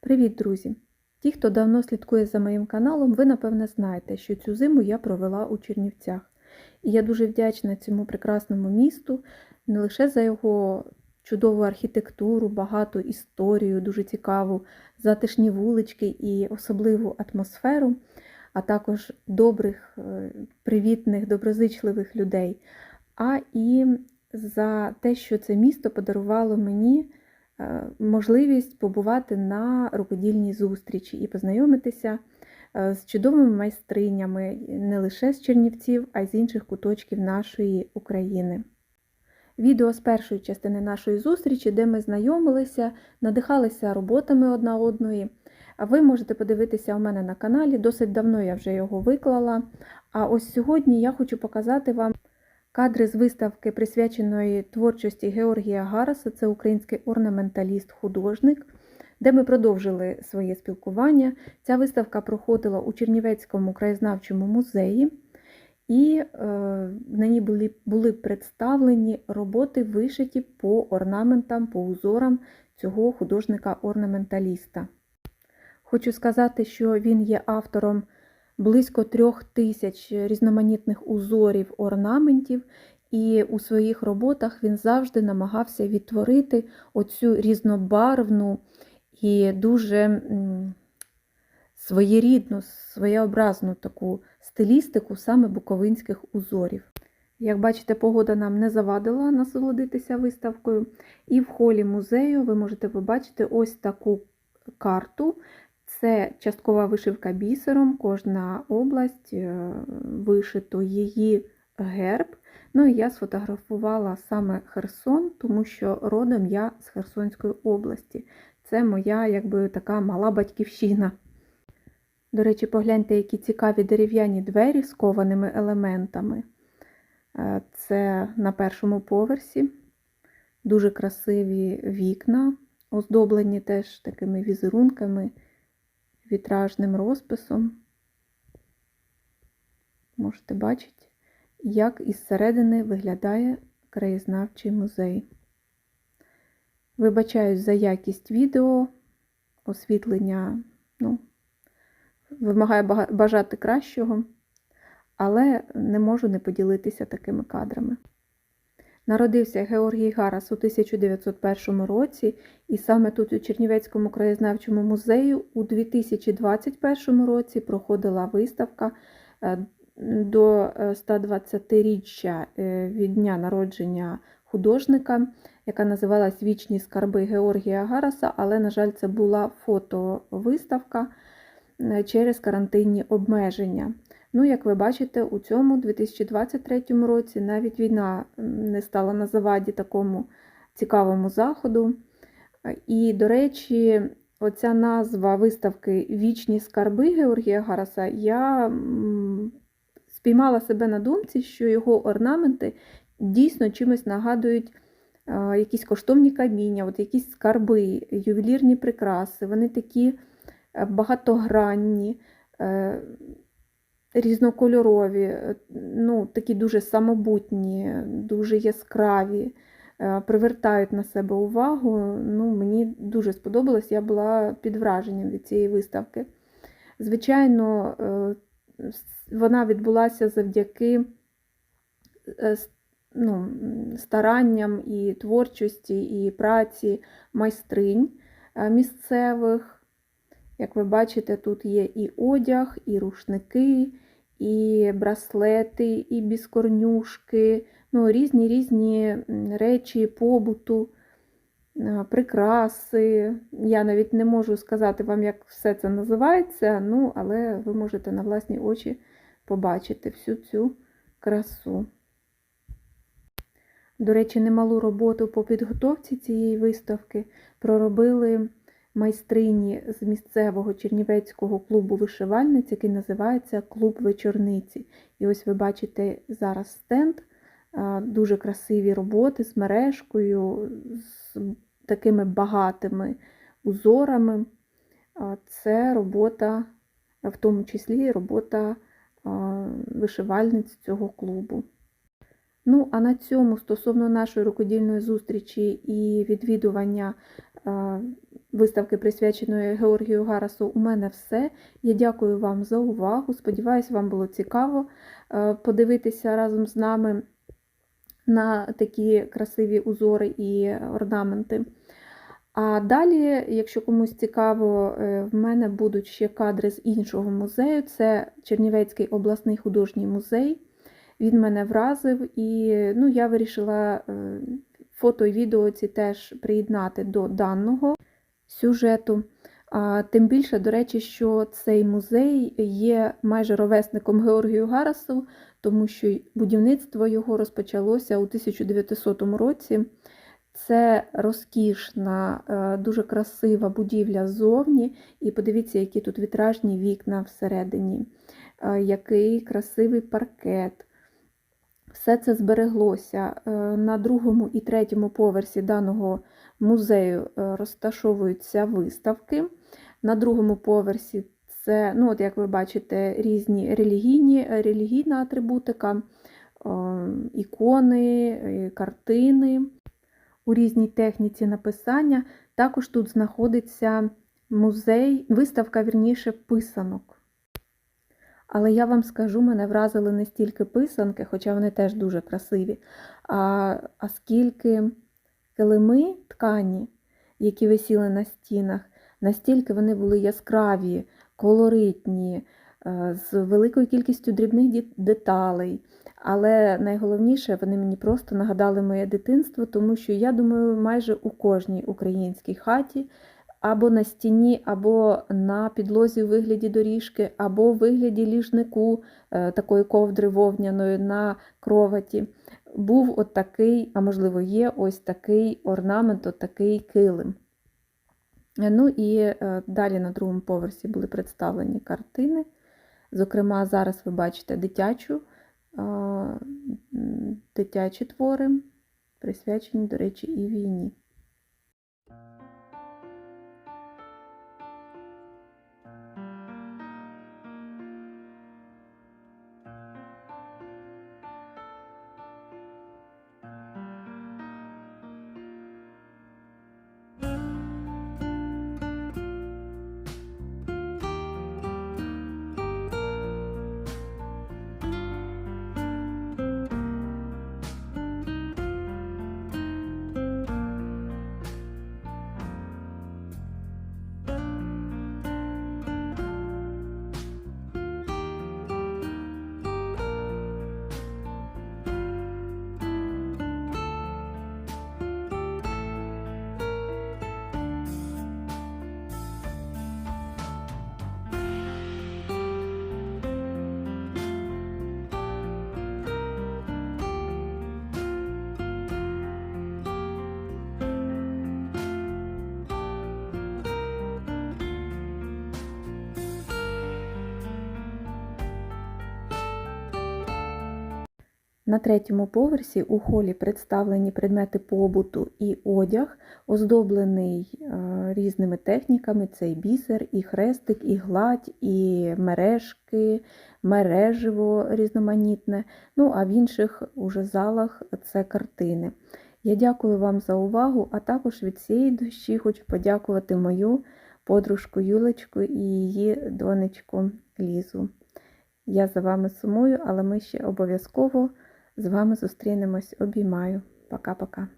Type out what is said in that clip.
Привіт, друзі! Ті, хто давно слідкує за моїм каналом, ви напевне знаєте, що цю зиму я провела у Чернівцях. І я дуже вдячна цьому прекрасному місту не лише за його чудову архітектуру, багату історію, дуже цікаву, затишні вулички і особливу атмосферу, а також добрих, е, привітних, доброзичливих людей, а і за те, що це місто подарувало мені можливість побувати на рукодільній зустрічі і познайомитися е, з чудовими майстринями не лише з Чернівців, а й з інших куточків нашої України. Відео з першої частини нашої зустрічі, де ми знайомилися, надихалися роботами одна одної. Ви можете подивитися у мене на каналі, досить давно я вже його виклала. А ось сьогодні я хочу показати вам кадри з виставки, присвяченої творчості Георгія Гараса, це український орнаменталіст-художник, де ми продовжили своє спілкування. Ця виставка проходила у Чернівецькому краєзнавчому музеї, і е, на ній були, були представлені роботи, вишиті по орнаментам, по узорам цього художника-орнаменталіста. Хочу сказати, що він є автором близько трьох тисяч різноманітних узорів орнаментів, і у своїх роботах він завжди намагався відтворити оцю різнобарвну і дуже своєрідну, своєобразну таку стилістику саме буковинських узорів. Як бачите, погода нам не завадила насолодитися виставкою, і в холі музею ви можете побачити ось таку карту. Це часткова вишивка бісером, кожна область е, вишито її герб. Ну і я сфотографувала саме Херсон, тому що родом я з Херсонської області. Це моя якби така мала батьківщина. До речі, погляньте, які цікаві дерев'яні двері з кованими елементами. Е, Це на першому поверсі. Дуже красиві вікна, оздоблені теж такими візерунками вітражним розписом. Можете бачити, як із середини виглядає краєзнавчий музей. Вибачаюсь за якість відео, освітлення ну, вимагає бажати кращого, але не можу не поділитися такими кадрами. Народився Георгій Гарас у 1901 році, і саме тут, у Чернівецькому краєзнавчому музею, у 2021 році проходила виставка до 120-річчя від дня народження художника, яка називалась Вічні скарби Георгія Гараса, але, на жаль, це була фотовиставка через карантинні обмеження. Ну, як ви бачите, у цьому 2023 році навіть війна не стала на заваді такому цікавому заходу. І, до речі, оця назва виставки Вічні скарби Георгія Гараса я спіймала себе на думці, що його орнаменти дійсно чимось нагадують якісь коштовні каміння, от якісь скарби, ювелірні прикраси. Вони такі багатогранні різнокольорові, ну, такі дуже самобутні, дуже яскраві, е, привертають на себе увагу. Ну, Мені дуже сподобалось, я була під враженням від цієї виставки. Звичайно, е, вона відбулася завдяки е, ну, старанням і творчості, і праці майстринь місцевих. Як ви бачите, тут є і одяг, і рушники, і браслети, і біскорнюшки, ну, різні різні речі побуту, прикраси. Я навіть не можу сказати вам, як все це називається, ну, але ви можете на власні очі побачити всю цю красу. До речі, немалу роботу по підготовці цієї виставки проробили майстрині з місцевого чернівецького клубу вишивальниць, який називається Клуб вечорниці. І ось ви бачите зараз стенд, дуже красиві роботи з мережкою, з такими багатими узорами. Це робота, в тому числі робота вишивальниць цього клубу. Ну, а на цьому стосовно нашої рукодільної зустрічі і відвідування виставки, присвяченої Георгію Гарасу, у мене все. Я дякую вам за увагу. Сподіваюсь, вам було цікаво е, подивитися разом з нами на такі красиві узори і орнаменти. А далі, якщо комусь цікаво, е, в мене будуть ще кадри з іншого музею. Це Чернівецький обласний художній музей. Він мене вразив, і ну, я вирішила е, фото і відео ці теж приєднати до даного сюжету. А, Тим більше, до речі, що цей музей є майже ровесником Георгію Гарасу, тому що будівництво його розпочалося у 1900 році. Це розкішна, е, дуже красива будівля ззовні. І подивіться, які тут вітражні вікна всередині, е, який красивий паркет. Все це збереглося. Е, На другому і третьому поверсі даного музею розташовуються виставки. На другому поверсі це, ну, от як ви бачите, різні релігійні, релігійна атрибутика, ікони, картини у різній техніці написання. Також тут знаходиться музей, виставка, вірніше, писанок. Але я вам скажу, мене вразили не стільки писанки, хоча вони теж дуже красиві, а, а скільки килими ткані, які висіли на стінах, настільки вони були яскраві, колоритні, е, з великою кількістю дрібних деталей. Але найголовніше, вони мені просто нагадали моє дитинство, тому що я думаю, майже у кожній українській хаті або на стіні, або на підлозі у вигляді доріжки, або в вигляді ліжнику е, такої ковдри вовняної на кроваті. Був от такий, а можливо, є ось такий орнамент, от такий килим. Ну і е, далі на другому поверсі були представлені картини. Зокрема, зараз ви бачите дитячу дитячі твори, присвячені, до речі, і війні. На третьому поверсі у холі представлені предмети побуту і одяг, оздоблений е, різними техніками: це і бісер, і хрестик, і гладь, і мережки, мереживо різноманітне. Ну, а в інших уже залах це картини. Я дякую вам за увагу, а також від цієї душі хочу подякувати мою подружку Юлечку і її донечку Лізу. Я за вами сумую, але ми ще обов'язково. З вами зустрінемось. Обіймаю. Пока-пока.